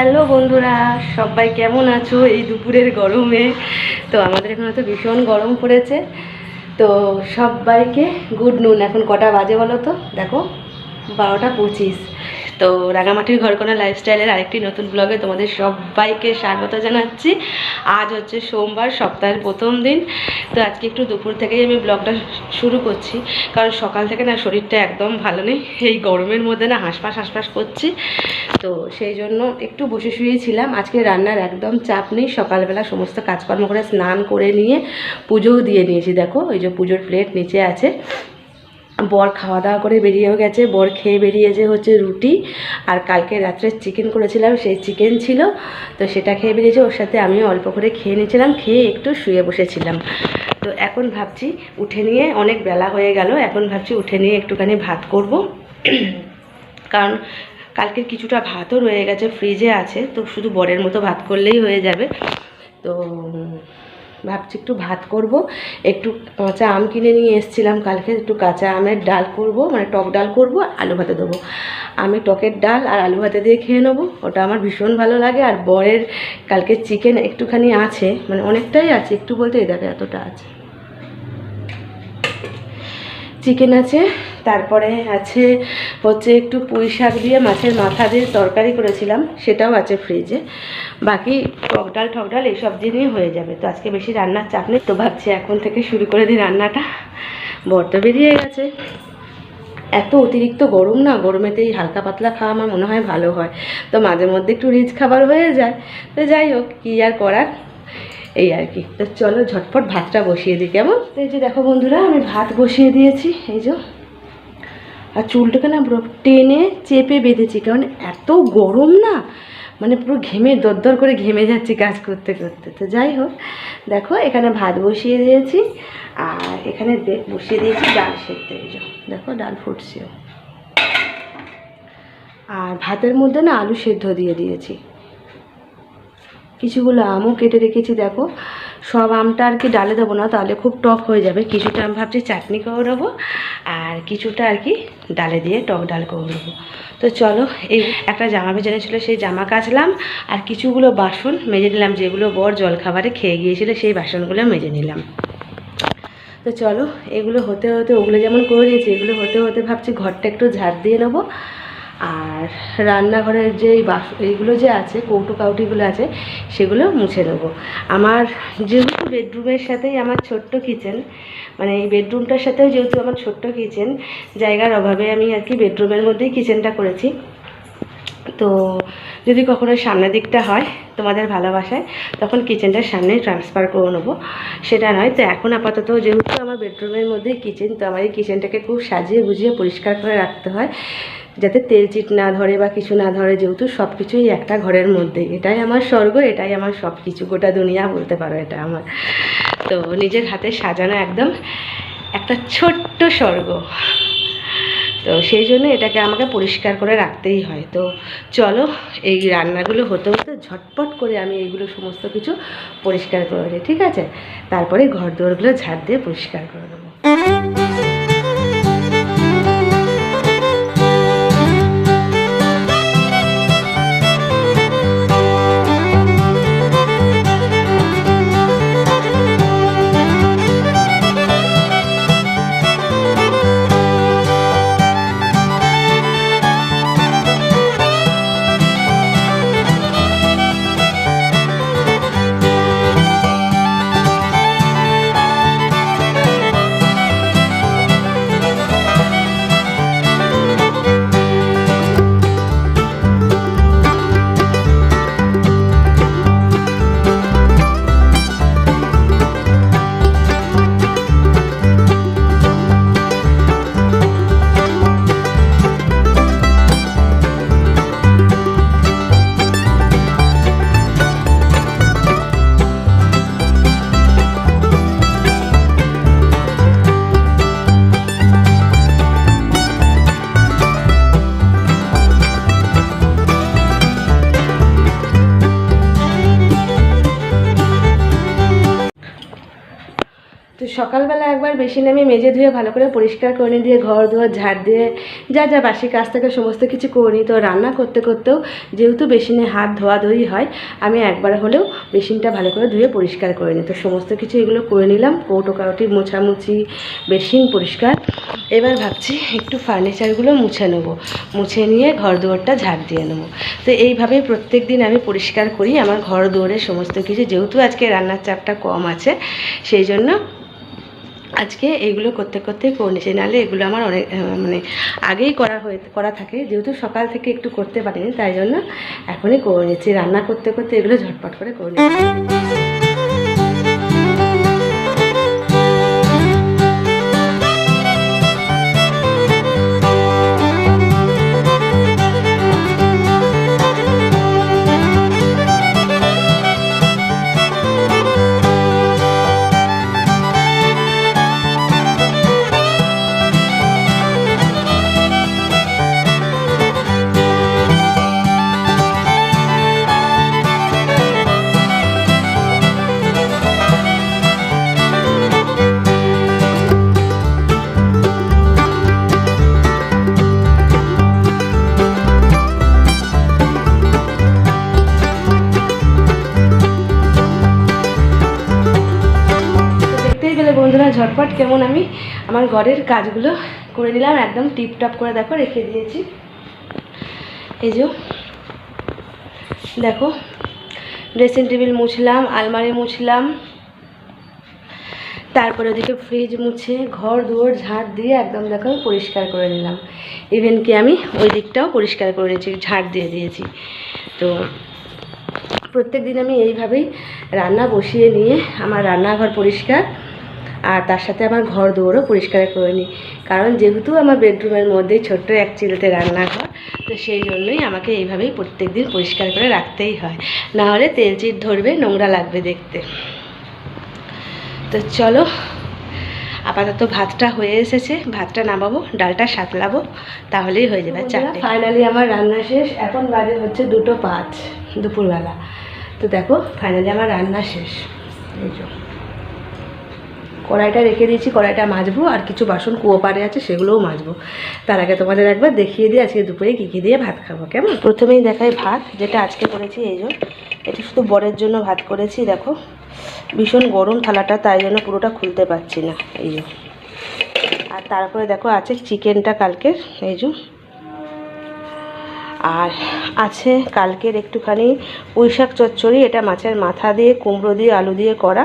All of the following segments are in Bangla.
হ্যালো বন্ধুরা, সবাই কেমন আছো? এই দুপুরের গরমে। তো আমাদের এখানে তো ভীষণ গরম পড়েছে। তো সবাইকে গুড নুন। এখন কটা বাজে বলো তো? দেখো, বারোটা পঁচিশ। তো রাঙামাটির ঘরকোনা লাইফস্টাইলের আরেকটি নতুন ব্লগে তোমাদের সবাইকে স্বাগত জানাচ্ছি। আজ হচ্ছে সোমবার, সপ্তাহের প্রথম দিন। তো আজকে একটু দুপুর থেকেই আমি ব্লগটা শুরু করছি। কারণ সকাল থেকে না শরীরটা একদম ভালো নেই। এই গরমের মধ্যে না হাঁসফাঁস হাঁসফাঁস করছি। তো সেই জন্য একটু বসে শুয়েছিলাম আজকে রান্নার একদম চাপ নেই। সকালবেলা সমস্ত কাজকর্ম করে স্নান করে নিয়ে পুজোও দিয়ে নিয়েছি। দেখো, ওই যে পুজোর প্লেট নিচে আছে। বর খাওয়া দাওয়া করে বেরিয়েও গেছে, বর খেয়ে বেরিয়েছে হচ্ছে রুটি, আর কালকে রাত্রে চিকেন করেছিলাম, সেই চিকেন ছিল, তো সেটা খেয়ে বেরিয়েছে, ওর সাথে আমিও অল্প করে খেয়ে নিয়েছিলাম, খেয়ে একটু শুয়ে বসেছিলাম। তো এখন ভাবছি উঠে নিয়ে অনেক বেলা হয়ে গেল, এখন ভাবছি উঠে নিয়ে একটুখানি ভাত করব। কারণ কালকের কিছুটা ভাতও রয়ে গেছে ফ্রিজে আছে, তো শুধু বরের মতো ভাত করলেই হয়ে যাবে। তো ভাবছি একটু ভাত করব। একটু কাঁচা আম কিনে নিয়ে এসেছিলাম কালকে, একটু কাঁচা আমের ডাল করব মানে টক ডাল করব আলু ভাতে দেবো। আমি টকের ডাল আর আলু ভাতে দিয়ে খেয়ে নেব, ওটা আমার ভীষণ ভালো লাগে। আর বরের কালকে চিকেন একটুখানি আছে মানে অনেকটাই আছে, একটু বলতে এই দেখে এতটা আছে। চিকেন আছে, তারপরে আছে হচ্ছে একটু পুঁই শাক দিয়ে মাছের মাথা দিয়ে তরকারি করেছিলাম, সেটাও আছে ফ্রিজে বাকি টকডাল ঠকডাল ঠক ডাল এইসব দিনই হয়ে যাবে। তো আজকে বেশি রান্নার চাপ নেই, তো ভাবছি এখন থেকে শুরু করে দিই রান্নাটা। তো বেরিয়ে গেছে। এত অতিরিক্ত গরম না, গরমেতেই হালকা পাতলা খাওয়া আমার মনে হয় ভালো হয়। তো মাঝে মধ্যে একটু রিচ খাবার হয়ে যায়। তো যাই হোক, কী আর করার? এই আর কি। তো চলো ঝটপট ভাতটা বসিয়ে দিই, কেমন? তো এই যে দেখো বন্ধুরা, আমি ভাত বসিয়ে দিয়েছি, এই যে। আর চুলটাকে না পুরো টেনে চেপে বেঁধেছি, কারণ এত গরম না মানে পুরো ঘেমে দরদর করে ঘেমে যাচ্ছি কাজ করতে করতে। তো যাই হোক, দেখো এখানে ভাত বসিয়ে দিয়েছি, আর এখানে বসিয়ে দিয়েছি ডাল সেদ্ধ, এই দেখো ডাল ফুটছে আর ভাতের মধ্যে না আলু সেদ্ধ দিয়ে দিয়েছি। কিছুগুলো আমও কেটে রেখেছি, দেখো। সব আমটা আর কি ডালে দেবো না, তাহলে খুব টক হয়ে যাবে। কিছুটা আমি ভাবছি চাটনি করে দেবো, আর কিছুটা আর কি ডালে দিয়ে টক ডাল করে দেবো। তো চলো, এই একটা জামা ভেজানো ছিল, সেই জামা কাচলাম, আর কিছুগুলো বাসন মেজে নিলাম, যেগুলো বর জলখাবারে খেয়ে গিয়েছিল, সেই বাসনগুলো মেজে নিলাম। তো চলো, এগুলো হতে হতে ওগুলো যেমন করে নিয়েছি, এগুলো হতে হতে ভাবছি ঘরটা একটু ঝাড় দিয়ে নেব। আর রান্নাঘরের যে এইগুলো যে আছে, কৌটো কাউটিগুলো আছে, সেগুলো মুছে নেব আমার যেহেতু বেডরুমের সাথেই আমার ছোট্ট কিচেন মানে এই বেডরুমটার সাথেও যেহেতু আমার ছোট্ট কিচেন, জায়গার অভাবে আমি আর কি বেডরুমের মধ্যেই কিচেনটা করেছি। তো যদি কখনো সামনের দিকটা হয় তোমাদের ভালোবাসায়, তখন কিচেনটার সামনে ট্রান্সফার করে নেব। সেটা নয়, তো এখন আপাতত যেহেতু আমার বেডরুমের মধ্যেই কিচেন, তো আমার এই কিচেনটাকে খুব সাজিয়ে গুজিয়ে পরিষ্কার করে রাখতে হয়। যাতে তেল চিট না ধরে বা কিছু না ধরে, যেহেতু সব কিছুই একটা ঘরের মধ্যে। এটাই আমার স্বর্গ, এটাই আমার সব কিছু গোটা দুনিয়া বলতে পারো এটা আমার। তো নিজের হাতে সাজানো একদম একটা ছোট্ট স্বর্গ। তো সেই জন্য এটাকে আমাকে পরিষ্কার করে রাখতেই হয়। তো চলো, এই রান্নাগুলো হতে হতে ঝটপট করে আমি এইগুলো সমস্ত কিছু পরিষ্কার করে ঠিক আছে? তারপরে ঘর দুয়ারগুলো ঝাড় দিয়ে পরিষ্কার করে দেবো সকালবেলা একবার বেশি নামে মেজে ধুয়ে ভালো করে পরিষ্কার করে নিয়ে দিয়ে ঘর দুয়ার ঝাড় দিয়ে যা যা বাসি কাজ থেকে সমস্ত কিছু করে নিই। তো রান্না করতে করতেও যেহেতু বেসিনে হাত ধোয়াধুয়ি হয়, আমি একবার হলেও বেসিনটা ভালো করে ধুয়ে পরিষ্কার করে নিই। তো সমস্ত কিছু এগুলো করে নিলাম কৌটো কাউটি মোছামুছি বেসিন পরিষ্কার। এবার ভাবছি একটু ফার্নিচারগুলো মুছে নেব, মুছে নিয়ে ঘর দুয়ারটা ঝাড় দিয়ে নেব। তো এইভাবেই প্রত্যেক দিন আমি পরিষ্কার করি, আমার ঘর দুয়ারের সমস্ত কিছু, যেহেতু আজকে রান্নার চাপটা কম আছে, সেই জন্য আজকে এইগুলো করতে করতে করে নিয়েছি নাহলে এগুলো আমার অনেক মানে আগেই করা হয়ে, করা থাকে। যেহেতু সকাল থেকে একটু করতে পারিনি, তাই জন্য এখনই করে নিচ্ছি রান্না করতে করতে এগুলো ঝটপট করে করে নিচ্ছি কেমন আমি আমার ঘরের কাজগুলো করে নিলাম, একদম টিপটপ করে দেখো রেখে দিয়েছি। এই যে, দেখো ড্রেসিং টেবিল মুছলাম, আলমারি মুছলাম, তারপরে ওদিকে ফ্রিজ মুছে, ঘর দুয়ার, ঝাড় দিয়ে একদম দেখো আমি পরিষ্কার করে নিলাম। ইভেন কি আমি ওই দিকটাও পরিষ্কার করে নিয়েছি, ঝাড় দিয়ে দিয়েছি। তো প্রত্যেক দিন আমি এইভাবেই রান্না বসিয়ে নিয়ে আমার রান্নাঘর পরিষ্কার আর তার সাথে আমার ঘর দৌড়ও পরিষ্কার করে নিই। কারণ যেহেতু আমার বেডরুমের মধ্যেই ছোট্ট এক চিলতে রান্নাঘর তো সেই জন্যই আমাকে এইভাবেই প্রত্যেক দিন পরিষ্কার করে রাখতেই হয়। না হলে তেল চিট ধরবে নোংরা লাগবে দেখতে। তো চলো আপাতত ভাতটা হয়ে এসেছে। ভাতটা নামাবো ডালটা সাতলাবো তাহলেই হয়ে যাবে চারটে। ফাইনালি আমার রান্না শেষ। এখন বাজে হচ্ছে দুটো পাঁচ দুপুরবেলা। তো দেখো ফাইনালি আমার রান্না শেষ। এই যে। কড়াইটা রেখে দিয়েছি, কড়াইটা মাজবো, আর কিছু বাসন কুয়ো পাড়ে আছে সেগুলোও মাজবো। তার আগে তোমাদের একবার দেখিয়ে দিই, আজকে দুপুরে কী কী দিয়ে ভাত খাব, কেমন? প্রথমেই দেখাই ভাত, যেটা আজকে করেছি এই যে এটা শুধু বরের জন্য ভাত করেছি, দেখো। ভীষণ গরম থালাটা, তাই জন্য পুরোটা খুলতে পারছি না, এই আর তারপরে দেখো, আছে চিকেনটা কালকের, এই আর আছে কালকের একটুখানি পুঁই শাক চচ্চড়ি, এটা মাছের মাথা দিয়ে, কুমড়ো দিয়ে, আলু দিয়ে করা।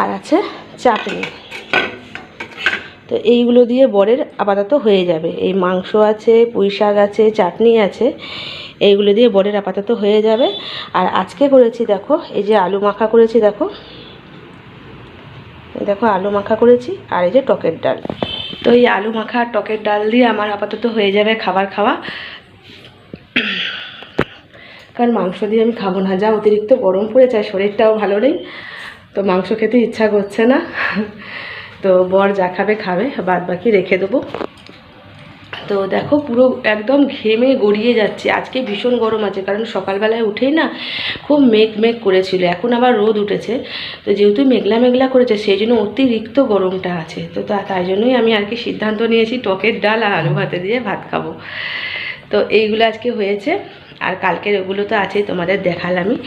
আর আছে চাটনি। তো এইগুলো দিয়ে বরের আপাতত হয়ে যাবে। এই মাংস আছে, পুঁই শাক আছে, চাটনি আছে, এইগুলো দিয়ে বরের আপাতত হয়ে যাবে। আর আজকে করেছি দেখো, এই যে আলু মাখা করেছি দেখো। দেখো আলু মাখা করেছি আর এই যে টকের ডাল। তো এই আলু মাখা আর টকের ডাল দিয়ে আমার আপাতত হয়ে যাবে খাবার খাওয়া। কারণ মাংস দিয়ে আমি খাব না, যা অতিরিক্ত গরম পড়েছে আর শরীরটাও ভালো নেই। তো মাংস খেতে ইচ্ছা করছে না। তো বর যা খাবে খাবে বাদ বাকি রেখে দেবো। তো দেখো পুরো একদম ঘেমে গড়িয়ে যাচ্ছে। আজকে ভীষণ গরম আছে, কারণ সকালবেলায় উঠেই না খুব মেঘ মেঘ করেছিল। এখন আবার রোদ উঠেছে। তো যেহেতু মেঘলা মেঘলা করেছে, সেই জন্য অতিরিক্ত গরমটা আছে। তো, তাই জন্যই আমি আর কি সিদ্ধান্ত নিয়েছি, টকের ডাল আর আলু ভাতে দিয়ে ভাত খাব। তো এইগুলো আজকে হয়েছে। আর কালকের ওগুলো তো আছেই, তোমাদের দেখালামই।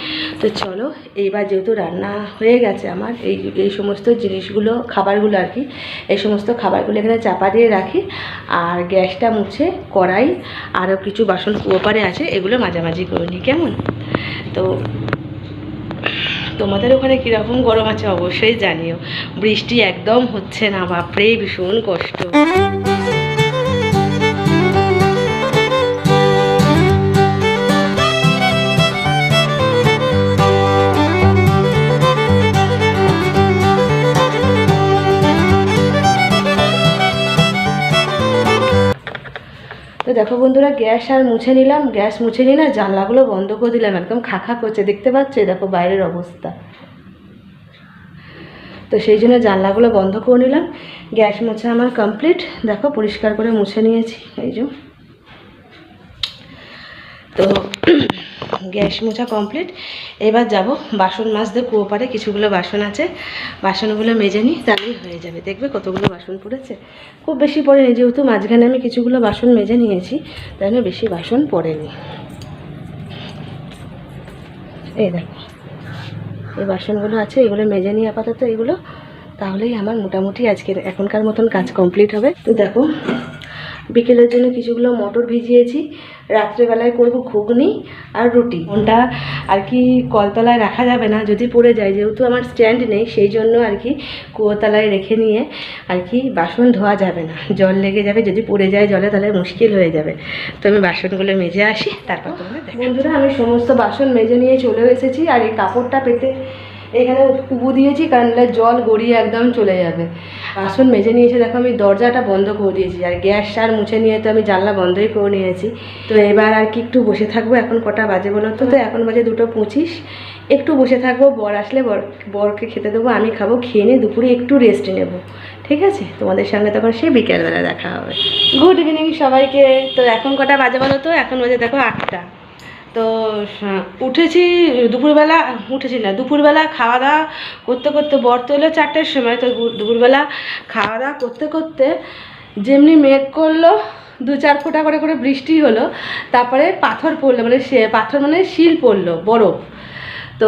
তো চলো, এইবার যেহেতু রান্না হয়ে গেছে আমার, এই এই সমস্ত জিনিসগুলো, খাবারগুলো আর কি, এই সমস্ত খাবারগুলো এখানে চাপা দিয়ে রাখি। আর গ্যাসটা মুছে কড়াই, আরও কিছু বাসন কুয়োপারে আছে, এগুলো মাঝামাঝি করে নিই, কেমন? তো তোমাদের ওখানে কীরকম গরম আছে অবশ্যই জানিও। বৃষ্টি একদম হচ্ছে না, বাপরে, ভীষণ কষ্ট। দেখো বন্ধুরা, গ্যাস আর মুছে নিলাম। গ্যাস মুছে নিয়ে না জানলাগুলো বন্ধ করে দিলাম, একদম খাখা করছে। দেখতে পাচ্ছ? দেখো বাইরের অবস্থা। তো সেই জন্য জানলাগুলো বন্ধ করে নিলাম। গ্যাস মুছে আমার কমপ্লিট দেখো, পরিষ্কার করে মুছে নিয়েছি। এই যে। তো গ্যাস মোছা কমপ্লিট। এবার যাব বাসন মাজতে, কুয়ো পারে কিছুগুলো বাসন আছে। বাসনগুলো মেজে নিই, তাহলেই হয়ে যাবে। দেখবে কতগুলো বাসন পড়েছে। খুব বেশি পড়েনি, যেহেতু মাঝখানে আমি কিছুগুলো বাসন মেজে নিয়েছি, তাই জন্য বেশি বাসন পড়েনি। এই দেখো, এই বাসনগুলো আছে, এগুলো মেজে নিই আপাতত। এগুলো তাহলেই আমার মোটামুটি আজকের এখনকার মতন কাজ কমপ্লিট হবে। তো দেখো বিকেলের জন্য কিছুগুলো মটর ভিজিয়েছি, রাত্রেবেলায় করব ঘুগনি আর রুটি। কোনটা আর কি কলতলায় রাখা যাবে না, যদি পড়ে যায়, যেহেতু আমার স্ট্যান্ড নেই, সেই জন্য আর কি কুয়োতলায় রেখে নিয়ে আর কি বাসন ধোয়া যাবে না। জল লেগে যাবে, যদি পড়ে যায় জলে, তাহলে মুশকিল হয়ে যাবে। তো আমি বাসনগুলো মেজে আসি, তারপর দেখাবো। বন্ধুরা, আমি সমস্ত বাসন মেজে নিয়ে চলে এসেছি, আর এই কাপড়টা পেতে এখানে কুবু দিয়েছি কারণ জল গড়িয়ে একদম চলে যাবে। বাসন মেজে নিয়েছে দেখো, আমি দরজাটা বন্ধ করে দিয়েছি, আর গ্যাস আর মুছে নিয়ে তো আমি জানলা বন্ধই করে নিয়েছি। তো এবার আর কি একটু বসে থাকব, এখন কটা বাজে বলো তো? তো এখন বাজে দুটো পঁচিশ। একটু বসে থাকব, বর আসলে বর, বরকে খেতে দেবো, আমি খাব, খেয়ে নিয়ে দুপুরে একটু রেস্ট নেব। ঠিক আছে? তোমাদের সঙ্গে তখন সে বিকেলবেলা দেখা হবে। গুড ইভিনিং সবাইকে। তো এখন কটা বাজে বলো তো? এখন বাজে দেখো আটটা। তো উঠেছি দুপুরবেলা, উঠেছি না, দুপুরবেলা খাওয়া দাওয়া করতে করতে বর তো এলো চারটের সময়, তো দুপুরবেলা খাওয়া দাওয়া করতে করতে যেমনি মেঘ করল, দু চার ফোঁটা করে করে বৃষ্টি হলো, তারপরে পাথর পড়ল মানে সে, পাথর মানে শিল পড়ল, বরফ। তো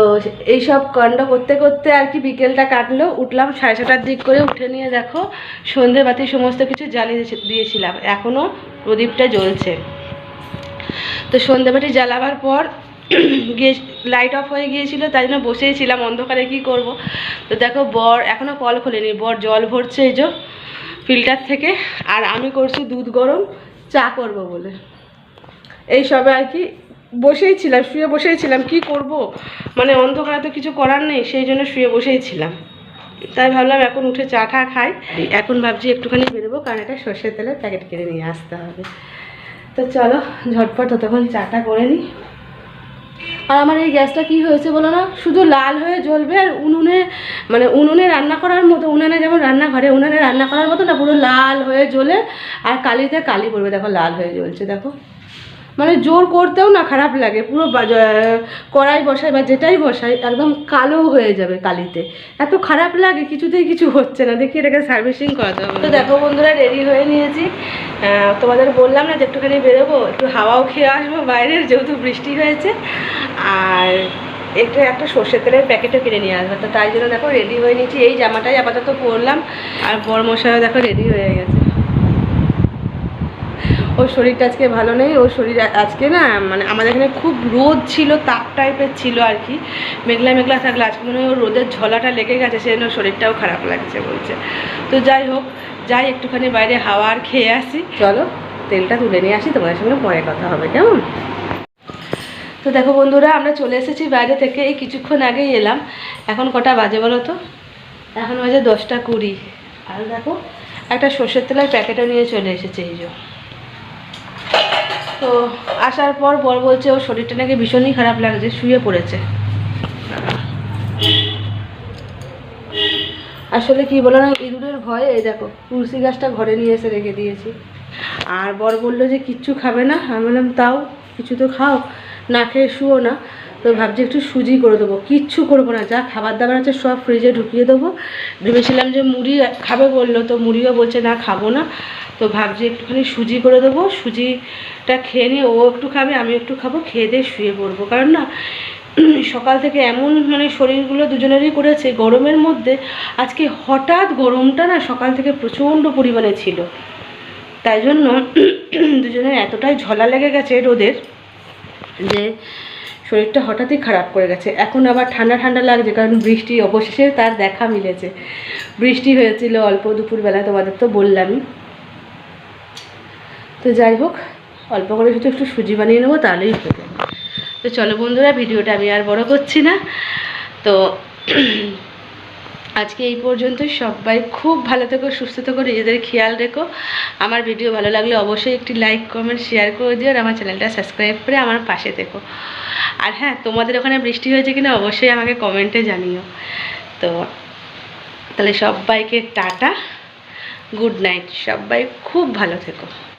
এইসব কাণ্ড করতে করতে আর কি বিকেলটা কাটলো, উঠলাম সাড়ে ছটার দিক করে, উঠে নিয়ে দেখো সন্ধে বাতি সমস্ত কিছু জ্বালিয়ে দিয়েছিলাম এখনও প্রদীপটা জ্বলছে। তো সন্ধেবাটি জ্বালাবার পর গিয়ে লাইট অফ হয়ে গিয়েছিল, তাই জন্য বসেই ছিলাম অন্ধকারে কি করব? তো দেখো বর এখনও কল খোলেনি, বর জল ভরছে এই যে ফিল্টার থেকে, আর আমি করছি দুধ গরম, চা করব বলে। এই সবে আর কি বসেই ছিলাম শুয়ে বসেই ছিলাম কি করব? মানে অন্ধকারে তো কিছু করার নেই, সেই জন্য শুয়ে বসেই ছিলাম তাই ভাবলাম এখন উঠে চা টা খাই, এখন ভাবছি একটুখানি বেরোবো, কারণ এটা সর্ষের তেলের প্যাকেট কিনে নিয়ে আসতে হবে। তো চলো, ঝটপট ততক্ষণ চাটা করে নিই আর আমার এই গ্যাসটা কি হয়েছে বলো না? শুধু লাল হয়ে জ্বলবে আর উনুনে মানে উনুনে রান্না করার মতো, উনুনে যেমন রান্নাঘরে উনুনে রান্না করার মতো না, পুরো লাল হয়ে জ্বলে, আর কালিতে কালি পড়বে, দেখো লাল হয়ে জ্বলছে, দেখো। মানে জোর করতেও না খারাপ লাগে, পুরো কড়াই বসাই বা যেটাই বসাই একদম কালো হয়ে যাবে কালিতে। এত খারাপ লাগে, কিছুতেই কিছু হচ্ছে না। দেখি এটাকে সার্ভিসিং করাতে হবে। তো দেখো বন্ধুরা রেডি হয়ে নিয়েছি। তোমাদের বললাম না যে একটুখানি বেরোবো, একটু হাওয়াও খেয়ে আসব, বাইরের যেহেতু বৃষ্টি হয়েছে। আর একটু একটা সর্ষের তেলের প্যাকেটও কিনে নিয়ে আসব। তো তাই জন্য দেখো রেডি হয়ে নিয়েছি। এই জামাটাই আপাতত পরলাম। আর বর মশাইও দেখো রেডি হয়ে গেছে। ওর শরীরটা আজকে ভালো নেই ওর শরীর আজকে না মানে আমাদের এখানে খুব রোদ ছিল তাপ টাইপের ছিল আর কি। মেঘলা মেঘলা থাকলে আজকে মনে হয় ওর রোদের ঝলাটা লেগে গেছে সেজন্য শরীরটাও খারাপ লাগছে বলছে। তো যাই হোক যাই একটুখানি বাইরে হাওয়া আর খেয়ে আসি। চলো তেলটা তুলে নিয়ে আসি তোমাদের সঙ্গে পরে কথা হবে কেমন? তো দেখো বন্ধুরা আমরা চলে এসেছি বাইরে থেকে এই কিছুক্ষণ আগেই এলাম। এখন কটা বাজে বলো তো? এখন বাজে দশটা কুড়ি। আর দেখো একটা সর্ষের তেলের প্যাকেটও নিয়ে চলে এসেছে এই যে। তো আসার পর বর বলছে, ওর শরীরটা নাকি ভীষণই খারাপ লাগছে, শুয়ে পড়েছে। আসলে কি বলো না, ইঁদুরের ভয়ে, এই দেখো, তুলসি গাছটা ঘরে নিয়ে এসে রেখে দিয়েছি। আর বর বলল যে, কিচ্ছু খাবে না? আমি বললাম, তাও, কিছু তো খাও, না খেয়ে শুও না। তো ভাবছি একটু সুজি করে দেবো। কিচ্ছু করব না, যা খাবার দাবার আছে সব ফ্রিজে ঢুকিয়ে দেবো। ভেবেছিলাম যে মুড়ি খাবে বলল, তো মুড়িও বলছে, না, খাব না। তো ভাবছি একটুখানি সুজি করে দেবো। সুজিটা খেয়ে নিয়ে ও একটু খাবে আমি একটু খাব, খেয়ে দিয়ে শুয়ে পড়ব। কারণ না, সকাল থেকে এমন মানে শরীরগুলো দুজনেরই করেছে, গরমের মধ্যে আজকে হঠাৎ গরমটা না সকাল থেকে প্রচণ্ড পরিমাণে ছিল। তাই জন্য দুজনের এতটাই ঝলা লেগে গেছে রোদের যে শরীরটা হঠাৎই খারাপ করে গেছে। এখন আবার ঠান্ডা ঠান্ডা লাগছে, কারণ বৃষ্টি অবশেষে তার দেখা মিলেছে। বৃষ্টি হয়েছিল অল্প দুপুরবেলা তোমাদের তো বললামই। তো যাই হোক, অল্প করে শুধু একটু সুজি বানিয়ে নেব, তাহলেই হয়ে যাবে। তো চলো বন্ধুরা, ভিডিওটা আমি আর বড় করছি না। তো আজকে এই পর্যন্তই। সবাই খুব ভালো থেকো, সুস্থ থেকো, নিজেদের খেয়াল রেখো। আমার ভিডিও ভালো লাগলে অবশ্যই একটি লাইক কমেন্ট শেয়ার করে দিও আর আমার চ্যানেলটা সাবস্ক্রাইব করে আমার পাশে থেকো। আর হ্যাঁ তোমাদের ওখানে বৃষ্টি হয়েছে কিনা অবশ্যই আমাকে কমেন্টে জানিও। তো তাহলে সবাইকে টাটা গুড নাইট সবাই খুব ভালো থেকো।